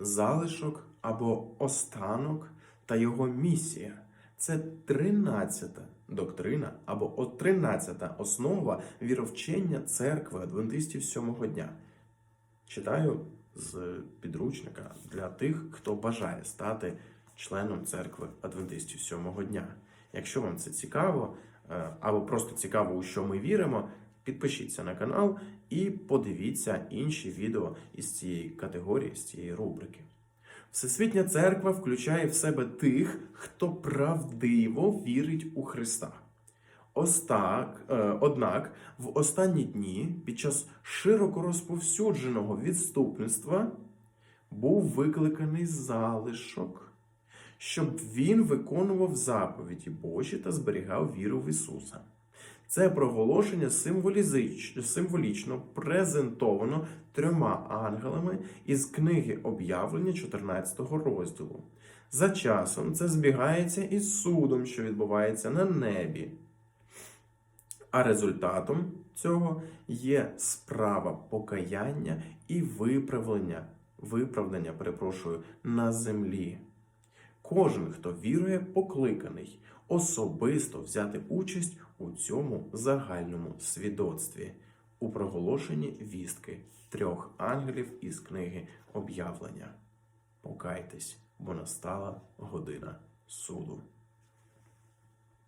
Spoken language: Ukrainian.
залишок або останок та його місія. Це тринадцята доктрина або тринадцята основа віровчення церкви адвентистів сьомого дня. Читаю з підручника для тих, хто бажає стати членом церкви адвентистів сьомого дня. Якщо вам це цікаво, е, або просто цікаво, у що ми віримо, підпишіться на канал і подивіться інші відео із цієї категорії, з цієї рубрики. Всесвітня церква включає в себе тих, хто правдиво вірить у Христа. Остак, е, однак, в останні дні, під час широко розповсюдженого відступництва, був викликаний залишок, щоб він виконував заповіді Божі та зберігав віру в Ісуса. Це проголошення символічно презентовано трьома ангелами із книги об'явлення 14 розділу. За часом це збігається із судом, що відбувається на небі. А результатом цього є справа покаяння і виправлення, виправдання, перепрошую, на землі. Кожен, хто вірує, покликаний особисто взяти участь у цьому загальному свідоцтві у проголошенні вістки трьох ангелів із книги об'явлення. Покайтесь, бо настала година суду.